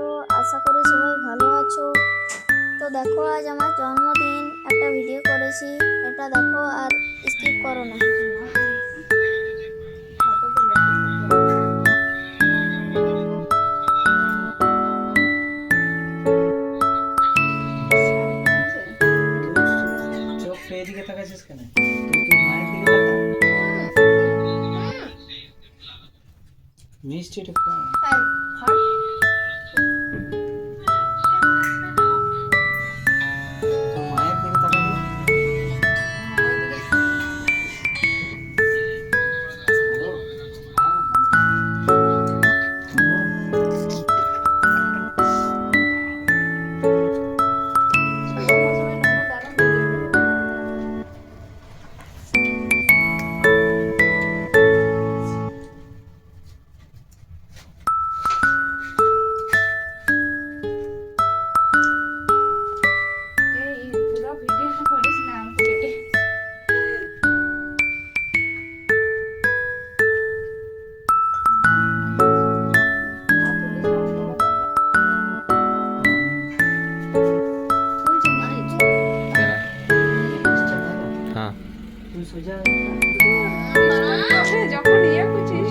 আছো? আশা করি সবাই ভালো আছো। তো দেখো আজ আমার জন্মদিন। একটা ভিডিও করেছি। এটা দেখো আর স্কিপ করো না। এদিকে তাকাইছিস কেন? তুই তুই সোজা। যখন ইয়ে করছিস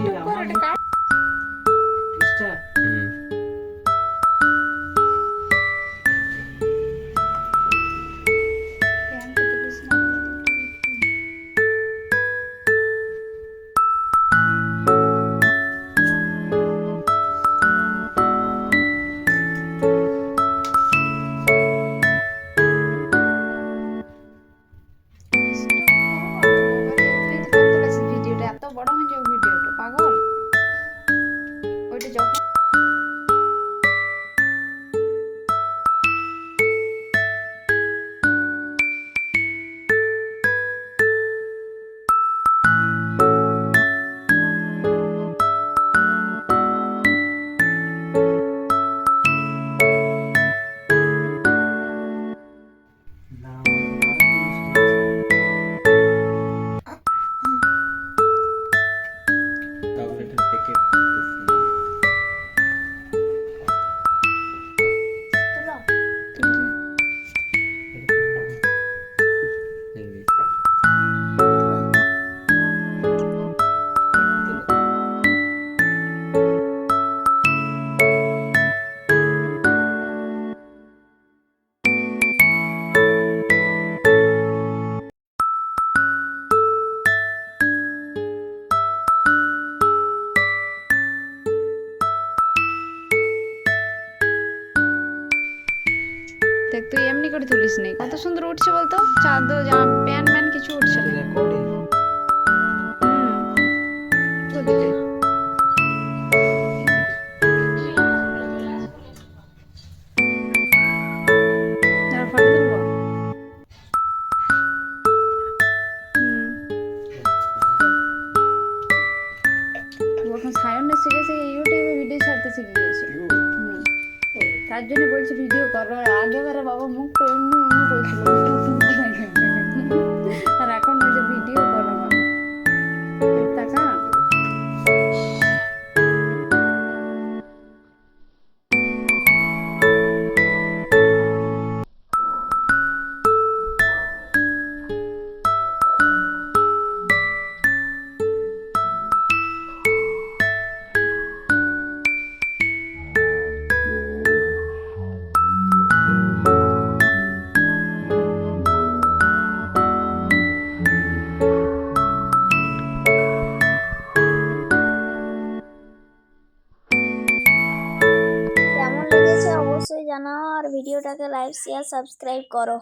ওইটা যখন না আমার দেখ তুই এমনি করে তুলিস নি। কত সুন্দর উঠছে বলতো? চাদর জামা প্যান্ট ম্যান কিছু উঠছে না। এখন সায়নে শিখেছে ইউটিউবে ভিডিও ছাড়তে শিখে হুম। তার জন্য বলছি ভিডিও করার আগে বাবা মুখ এমনি এমনি করছিল। কেমন লেগেছে অবশ্যই জানাও আর ভিডিওটাকে লাইক শেয়ার সাবস্ক্রাইব করো